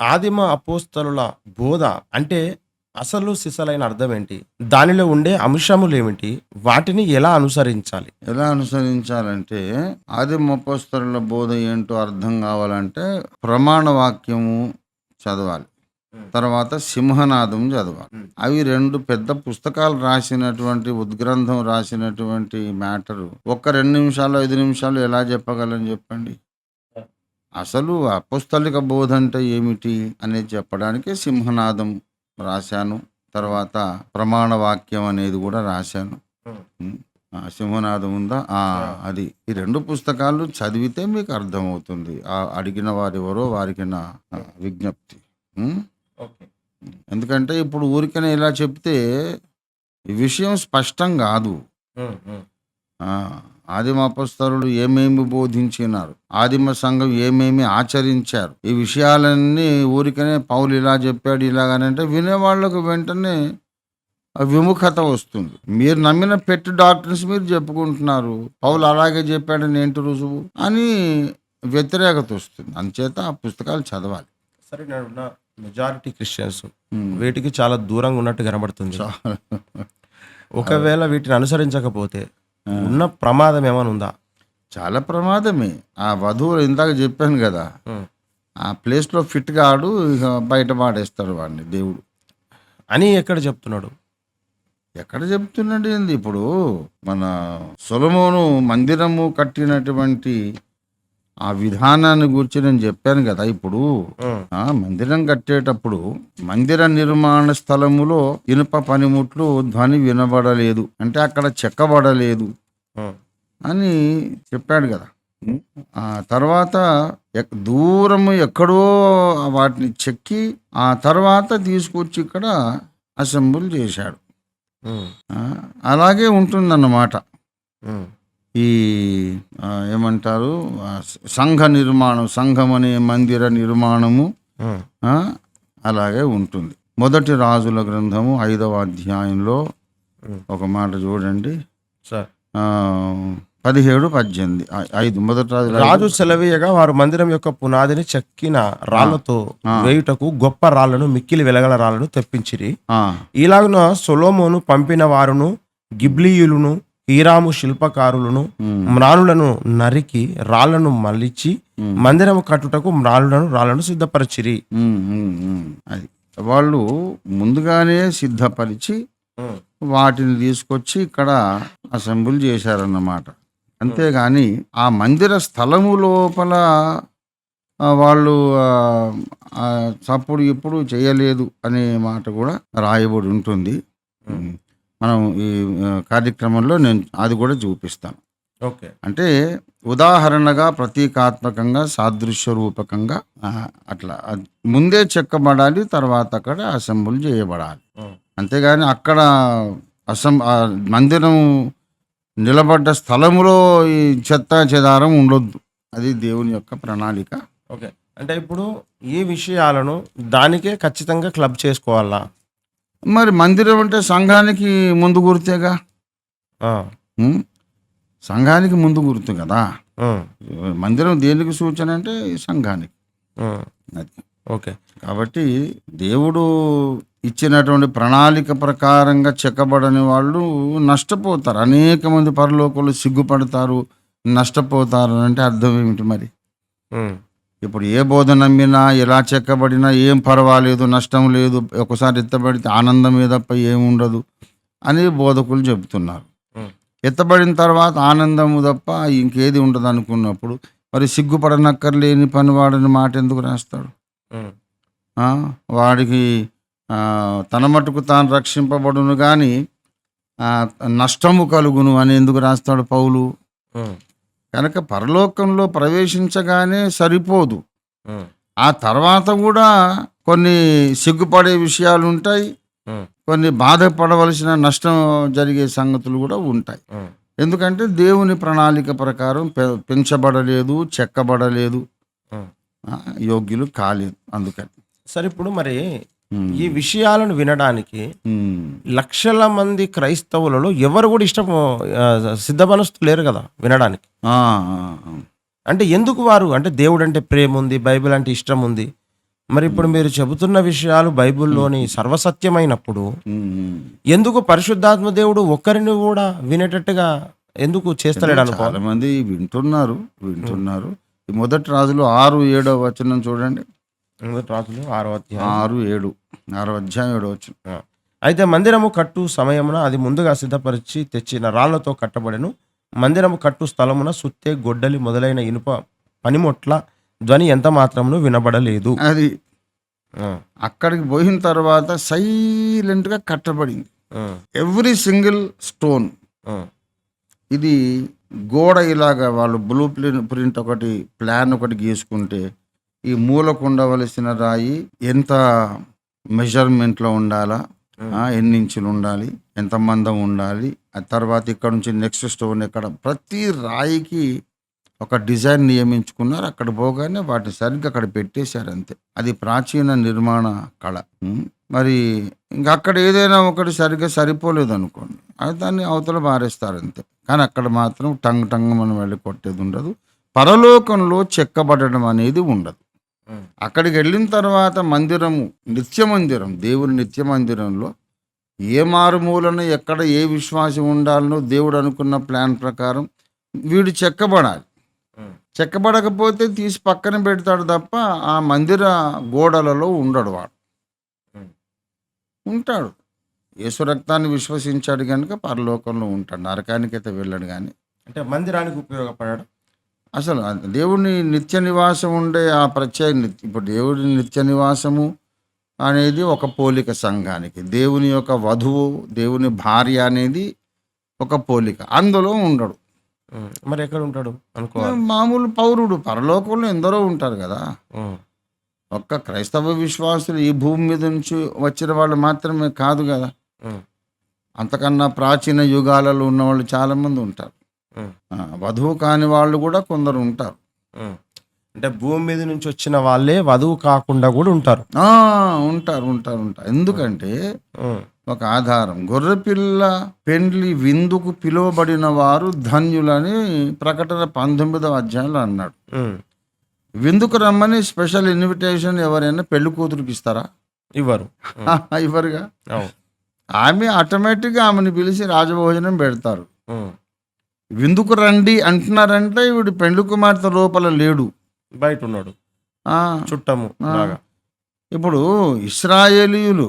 ఆదిమ అపోస్తలుల బోధ అంటే అసలు సిసలైన అర్థం ఏంటి? దానిలో ఉండే అంశములు ఏమిటి? వాటిని ఎలా అనుసరించాలి? ఎలా అనుసరించాలంటే ఆది మొప్పస్తరుల బోధ ఏంటో అర్థం కావాలంటే ప్రమాణ వాక్యము చదవాలి తర్వాత సింహనాదం చదవాలి. అవి రెండు పెద్ద పుస్తకాలు రాసినటువంటి ఉద్గ్రంథం రాసినటువంటి మ్యాటరు. ఒక్క రెండు నిమిషాలు ఐదు నిమిషాలు ఎలా చెప్పగలని చెప్పండి? అసలు అపుస్తలిక బోధ అంటే ఏమిటి అనేది చెప్పడానికి సింహనాదం రాశాను. తర్వాత ప్రమాణ వాక్యం అనేది కూడా రాశాను. సింహనాదం ఉందా? ఆ, అది. ఈ రెండు పుస్తకాలు చదివితే మీకు అర్థమవుతుంది. ఆ అడిగిన వారు ఎవరో వారికి నా విజ్ఞప్తి? ఎందుకంటే ఇప్పుడు ఊరికనే ఇలా చెప్తే విషయం స్పష్టం కాదు. ఆదిమ అపస్తరులు ఏమేమి బోధించినారు? ఆదిమ సంఘం ఏమేమి ఆచరించారు? ఈ విషయాలన్నీ ఊరికనే పౌలు ఇలా చెప్పాడు ఇలాగనంటే వినేవాళ్ళకు వెంటనే విముఖత వస్తుంది. మీరు నమ్మిన పెట్టి డాక్టర్స్ మీరు చెప్పుకుంటున్నారు. పౌలు అలాగే చెప్పాడని ఏంటి రుజువు? అని వ్యతిరేకత వస్తుంది. అంచేత ఆ పుస్తకాలు చదవాలి. సరే మెజారిటీ క్రిస్టియన్స్ వీటికి చాలా దూరంగా ఉన్నట్టు కనబడుతుంది. ఒకవేళ వీటిని అనుసరించకపోతే ఉన్న ప్రమాదం ఏమైనా ఉందా? చాలా ప్రమాదమే. ఆ వధువు ఇందాక చెప్పాను కదా. ఆ ప్లేస్లో ఫిట్ కాడు ఇక బయట పాడేస్తాడు వాడిని దేవుడు. అని ఎక్కడ చెప్తున్నాడు? ఎక్కడ చెప్తున్నాడు ఏంది? ఇప్పుడు మన సొలమోను మందిరము కట్టినటువంటి ఆ విధానాన్ని గురించి నేను చెప్పాను కదా ఇప్పుడు. ఆ. మందిరం కట్టేటప్పుడు మందిర నిర్మాణ స్థలములో ఇనుప పనిముట్లు ధ్వని వినబడలేదు. అంటే అక్కడ చెక్కబడలేదు. అని చెప్పాడు కదా. ఆ తర్వాత దూరము ఎక్కడో వాటిని చెక్కి ఆ తర్వాత తీసుకొచ్చి ఇక్కడ అసెంబుల్ చేశాడు. అలాగే ఉంటుందన్నమాట. ఈ ఏమంటారు? సంఘ నిర్మాణం సంఘం అనే మందిర నిర్మాణము అలాగే ఉంటుంది. మొదటి రాజుల గ్రంథము ఐదవ అధ్యాయంలో ఒక మాట చూడండి. సార్. పదిహేడు పద్దెనిమిది ఐదు మొదటి రాజు రాజు సెలవీయగా వారు మందిరం యొక్క పునాదిని చెక్కిన రాళ్ళతో వేయుటకు గొప్ప రాళ్ళను మిక్కిలి వెలగల రాళ్ళను తెప్పించిరి. ఆ, ఇలాగున సొలోమోను పంపిన వారును గిబ్లీయులను హీరాము శిల్పకారులను మ్రానులను నరికి రాళ్ళను మలిచి మందిరం కట్టుటకు మ్రానులను రాళ్ళను సిద్ధపరిచిరి. అది వాళ్ళు ముందుగానే సిద్ధపరిచి వాటిని తీసుకొచ్చి ఇక్కడ అసెంబుల్ చేశారన్నమాట. అంతేగాని ఆ మందిర స్థలము లోపల వాళ్ళు చప్పుడు ఇప్పుడు చేయలేదు అనే మాట కూడా రాయబడి ఉంటుంది. మనం ఈ కార్యక్రమంలో నేను అది కూడా చూపిస్తాను. ఓకే. అంటే ఉదాహరణగా ప్రతీకాత్మకంగా సాదృశ్య రూపకంగా అట్లా. ముందే చెక్కబడాలి తర్వాత అక్కడ అసెంబుల్ చేయబడాలి. అంతేగాని అక్కడ అసం ఆ మందిరం నిలబడ్డ స్థలములో ఈ చెత్త చెదారం ఉండొద్దు. అది దేవుని యొక్క ప్రణాళిక. ఓకే. అంటే ఇప్పుడు ఈ విషయాలను దానికే ఖచ్చితంగా క్లబ్ చేసుకోవాలా? మరి మందిరం అంటే సంఘానికి ముందు గుర్తేగా? సంఘానికి ముందు గుర్తు కదా? మందిరం దేనికి సూచన అంటే సంఘానికి. అది. ఓకే. కాబట్టి దేవుడు ఇచ్చినటువంటి ప్రణాళిక ప్రకారంగా చెక్కబడని వాళ్ళు నష్టపోతారు. అనేక మంది పరలోకంలో సిగ్గుపడతారు నష్టపోతారు అంటే అర్థం ఏమిటి మరి? ఇప్పుడు ఏ బోధ నమ్మినా ఎలా చెక్కబడినా ఏం పర్వాలేదు నష్టం లేదు ఒకసారి ఎత్తబడితే ఆనందమే తప్ప ఏముండదు అని బోధకులు చెబుతున్నారు. ఎత్తబడిన తర్వాత ఆనందము తప్ప ఇంకేది ఉండదు అనుకున్నప్పుడు మరి సిగ్గుపడనక్కర్లేని పనివాడని మాట ఎందుకు రాస్తాడు? వాడికి తన మటుకు తాను రక్షింపబడును కానీ నష్టము కలుగును అని ఎందుకు రాస్తాడు పౌలు? కనుక పరలోకంలో ప్రవేశించగానే సరిపోదు. ఆ తర్వాత కూడా కొన్ని సిగ్గుపడే విషయాలు ఉంటాయి కొన్ని బాధపడవలసిన నష్టం జరిగే సంగతులు కూడా ఉంటాయి. ఎందుకంటే దేవుని ప్రణాళిక ప్రకారం పె- పెంచబడలేదు చెక్కబడలేదు. యోగ్యులు కాలేదు అందుకని. సరే ఇప్పుడు మరి. ఈ విషయాలను వినడానికి. లక్షల మంది క్రైస్తవులలో ఎవరు కూడా ఇష్టం సిద్ధమనస్తు లేరు కదా వినడానికి. అంటే ఎందుకు వారు? అంటే దేవుడు అంటే ప్రేమ ఉంది బైబిల్ అంటే ఇష్టం ఉంది మరి ఇప్పుడు మీరు చెబుతున్న విషయాలు బైబిల్లోని సర్వసత్యమైనప్పుడు. ఎందుకు పరిశుద్ధాత్మ దేవుడు ఒక్కరిని కూడా వినేటట్టుగా ఎందుకు చేస్తలేడు అనుకో మంది వింటున్నారు వింటున్నారు. మొదటి రాజులు ఆరు ఏడో వచనం చూడండి. రాజులు ఆరో అధ్యాయం. ఆరు ఏడు. ఆరో అధ్యాయం ఏడో వచ్చిన. అయితే మందిరము కట్టు సమయమున అది ముందుగా సిద్ధపరిచి తెచ్చిన రాళ్ళతో కట్టబడెను. మందిరము కట్టు స్థలమున సుత్తె గొడ్డలి మొదలైన ఇనుప పనిముట్ల ధ్వని ఎంత మాత్రమును వినబడలేదు. అది అక్కడికి పోయిన తర్వాత సైలెంట్గా కట్టబడింది ఎవ్రీ సింగిల్ స్టోన్. ఇది గోడ ఇలాగా వాళ్ళు బ్లూ ప్రింట్ ఒకటి ప్లాన్ ఒకటి గీసుకుంటే ఈ మూలకు ఉండవలసిన రాయి ఎంత మెజర్మెంట్లో ఉండాలా? ఆ, ఎన్ని ఇంచులు ఉండాలి? ఎంత మందం ఉండాలి? ఆ తర్వాత ఇక్కడ నుంచి నెక్స్ట్ స్టోన్ ఎక్కడ? ప్రతి రాయికి ఒక డిజైన్ నియమించుకున్నారు. అక్కడ పోగానే వాటిని సరిగ్గా అక్కడ పెట్టేశారు అంతే. అది ప్రాచీన నిర్మాణ కళ. ఉం. మరి ఇంకా అక్కడ ఏదైనా ఒకటి సరిగ్గా సరిపోలేదు అనుకోండి అది దాన్ని అవతల పారేస్తారు అంతే. కానీ అక్కడ మాత్రం టంగ్ టంగ్ మనం వెళ్ళి కొట్టేది ఉండదు. పరలోకంలో చెక్కబడడం అనేది ఉండదు. అక్కడికి వెళ్ళిన తర్వాత మందిరము నిత్య మందిరం దేవుని నిత్య మందిరంలో ఏ మారుమూలన ఎక్కడ ఏ విశ్వాసం ఉండాలనో దేవుడు అనుకున్న ప్లాన్ ప్రకారం వీడు చెక్కబడాలి. చెక్కబడకపోతే తీసి పక్కన పెడతాడు తప్ప ఆ మందిర గోడలలో ఉండడు వాడు. ఉంటాడు. యేసు రక్తాన్ని విశ్వసించాడు కనుక పరలోకంలో ఉంటాడు. నరకానికి అయితే వెళ్ళాడు కానీ అంటే మందిరానికి ఉపయోగపడాడు? అసలు దేవుని నిత్య నివాసం ఉండే ఆ ప్రత్యేక నిత్య- ఇప్పుడు దేవుడి నిత్య నివాసము అనేది ఒక పోలిక సంఘానికి దేవుని యొక్క వధువు దేవుని భార్య అనేది ఒక పోలిక అందులో ఉండడు. మరి ఎక్కడ ఉంటాడు అనుకోవాలి మామూలు పౌరుడు పరలోకంలో ఎందరో ఉంటారు కదా. ఒక్క క్రైస్తవ విశ్వాసులు ఈ భూమి మీద నుంచి వచ్చిన వాళ్ళు మాత్రమే కాదు కదా. అంతకన్నా ప్రాచీన యుగాలలో ఉన్న వాళ్ళు చాలా మంది ఉంటారు వధువు కాని వాళ్ళు కూడా కొందరు ఉంటారు. అంటే భూమి మీద నుంచి వచ్చిన వాళ్ళే వధువు కాకుండా కూడా ఉంటారు. ఆ, ఉంటారు ఉంటారు ఉంటారు. ఎందుకంటే. ఒక ఆధారం గొర్రెపిల్ల పెండ్లి విందుకు పిలువబడిన వారు ధన్యులని ప్రకటన పంతొమ్మిదవ అధ్యాయంలో అన్నాడు. విందుకు రమ్మని స్పెషల్ ఇన్విటేషన్ ఎవరైనా పెళ్ళి కూతురికి ఇస్తారా? ఇవ్వరు. ఇవ్వరుగా? ఆమె ఆటోమేటిక్గా ఆమెను పిలిచి రాజభోజనం పెడతారు. విందుకు రండి అంటున్నారంటే వీడు పెండ్లి కుమార్తె లోపల లేడు బయట ఉన్నాడు చుట్టము. లాగా ఇప్పుడు ఇస్రాయేలీయులు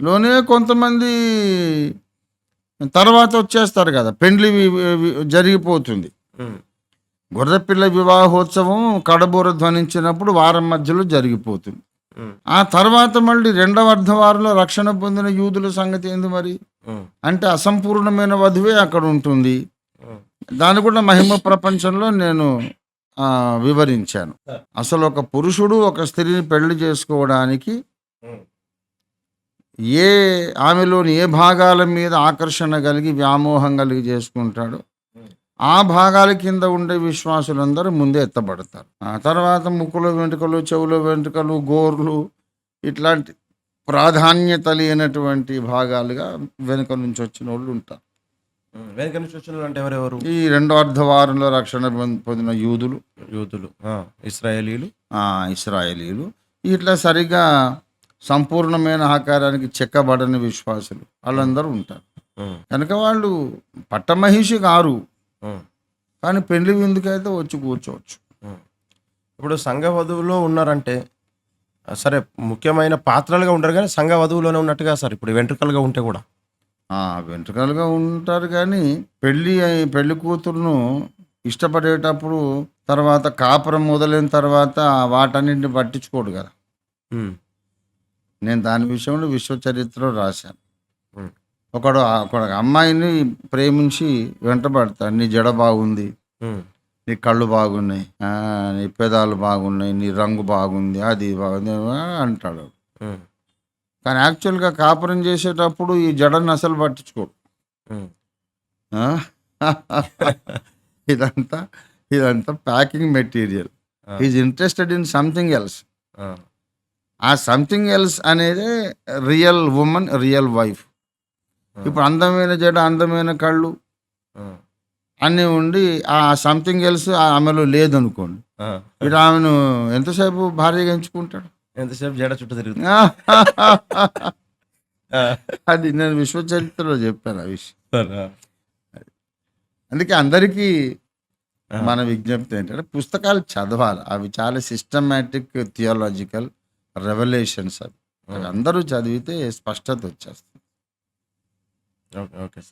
లోనే కొంతమంది తర్వాత వచ్చేస్తారు కదా పెండ్లి జరిగిపోతుంది. గొర్రెపిల్ల వివాహోత్సవం కడబూర ధ్వనించినప్పుడు వారం మధ్యలో జరిగిపోతుంది. ఆ తర్వాత మళ్ళీ రెండవ అర్ధవారంలో రక్షణ పొందిన యూదుల సంగతి ఏంది మరి. అంటే అసంపూర్ణమైన వధువే అక్కడ ఉంటుంది. దాన్ని కూడా మహిమ ప్రపంచంలో నేను వివరించాను అసలు ఒక పురుషుడు ఒక స్త్రీని పెళ్ళి చేసుకోవడానికి. ఏ ఆమెలోని ఏ భాగాల మీద ఆకర్షణ కలిగి వ్యామోహం కలిగి చేసుకుంటాడో ఆ భాగాల కింద ఉండే విశ్వాసులందరూ ముందే ఎత్తబడతారు ఆ తర్వాత ముక్కులో వెంట్రుకలు చెవులో వెంట్రుకలు గోర్లు ఇట్లాంటి ప్రాధాన్యత లేనటువంటి భాగాలుగా వెనుక నుంచి వచ్చిన వాళ్ళు ఉంటారు. వెనక నుంచి వచ్చిన వాళ్ళు అంటే ఎవరెవరు? ఈ రెండో అర్ధవారంలో రక్షణ పొంది- పొందిన యూదులు. యూదులు. ఇస్రాయేలీలు. ఇస్రాయేలీలు. ఇట్లా సరిగా సంపూర్ణమైన ఆకారానికి చెక్కబడని విశ్వాసులు వాళ్ళందరూ ఉంటారు. కనుక వాళ్ళు పట్టమహిషి కారు. కానీ పెళ్ళి విందుకైతే వచ్చి కూర్చోవచ్చు. ఇప్పుడు సంఘ వధువులో ఉన్నారంటే సరే ముఖ్యమైన పాత్రలుగా ఉండరు కానీ సంఘ వధువులోనే ఉన్నట్టుగా సార్ ఇప్పుడు వెంట్రుకలుగా ఉంటే కూడా. ఆ, వెంట్రుకలుగా ఉంటారు కానీ పెళ్ళి అయి- పెళ్ళి కూతురును ఇష్టపడేటప్పుడు తర్వాత కాపురం మొదలైన తర్వాత వాటన్నింటిని పట్టించుకోడు కదా. నేను దాని విషయంలో విశ్వ చరిత్రలో రాశాను. ఒకడు ఒక అమ్మాయిని ప్రేమించి వెంటబడతాడు. నీ జడ బాగుంది. నీ కళ్ళు బాగున్నాయి. ఆ, నీ పెదాలు బాగున్నాయి. నీ రంగు బాగుంది. అది బాగుంది. అంటాడు. కానీ యాక్చువల్గా కాపురం చేసేటప్పుడు ఈ జడని అసలు పట్టించుకోడు? ఇదంతా ఇదంతా packing material. Is interested in something else ఆ. సంథింగ్ ఎల్స్ అనేది రియల్ ఉమెన్ రియల్ వైఫ్ ఇప్పుడు అందమైన జడ అందమైన కళ్ళు. అన్నీ ఉండి ఆ సంథింగ్ ఎల్స్ ఆమెలో లేదనుకోండి. ఇప్పుడు ఆమెను ఎంతసేపు భార్యగా ఎంచుకుంటాడు ఎంతసేపు జడ చుట్టూ తిరుగుతుంది? అది నేను విశ్వ చరిత్రలో చెప్పాను ఆ విషయం. అందుకే అందరికీ. మన విజ్ఞప్తి ఏంటంటే పుస్తకాలు చదవాలి. అవి చాలా సిస్టమేటిక్ థియోలాజికల్ రెవల్యూషన్స్ అవి. అవి అందరూ చదివితే స్పష్టత వచ్చేస్తుంది. Okay okay sir.